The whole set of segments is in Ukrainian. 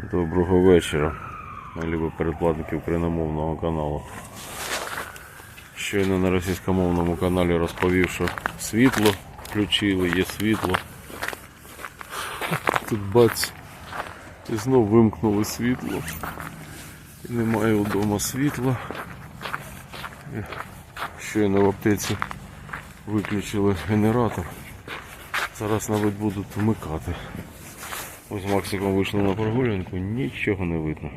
Доброго вечора, любі передплатники україномовного каналу. Щойно на російськомовному каналі розповів, що світло включили, є світло. Тут бац. І знов вимкнули світло. І немає вдома світла. Щойно в аптеці виключили генератор. Зараз навіть будуть вмикати. Ось Максиком вийшли на прогулянку, нічого не видно.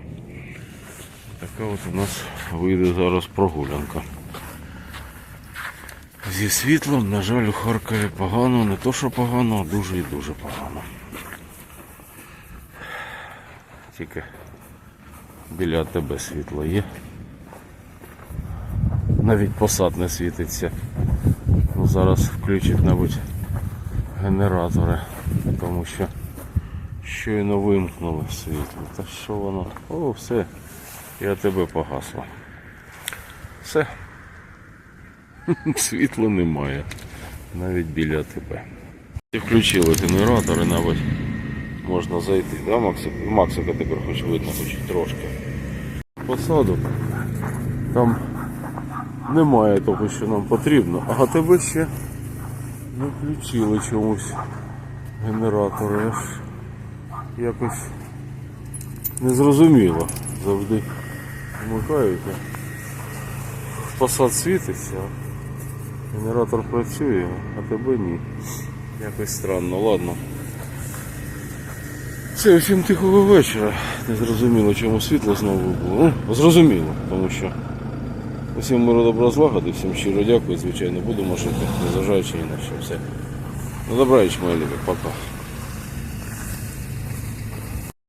Така от у нас вийде зараз прогулянка. Зі світлом, на жаль, у Харкові погано, не то що погано, а дуже і дуже погано. Тільки біля тебе світло є. Навіть посад не світиться. Ну, зараз включать, мабуть, генератори, тому що щойно вимкнули світло. Та що воно? О, все, я тебе погасло. Все. Світла немає. Навіть біля тебе. І включили генератори, навіть можна зайти, да, Максик? Максика тепер хоч видно, хоч трошки. Посадок. Там немає того, що нам потрібно, а тебе ще не включили чомусь генератори. Якось незрозуміло. Завжди вмикають. а Посад світиться, генератор працює, а тебе ні. Якось странно, ладно. Все, всім тихого вечора. Не зрозуміло, чому світло знову було. Ну, зрозуміло, тому що усім миру добра злагоди, всім щиро дякую, звичайно, будемо жити, незважаючи ні на що. Все. Ну, добраніч, мої любі, пока.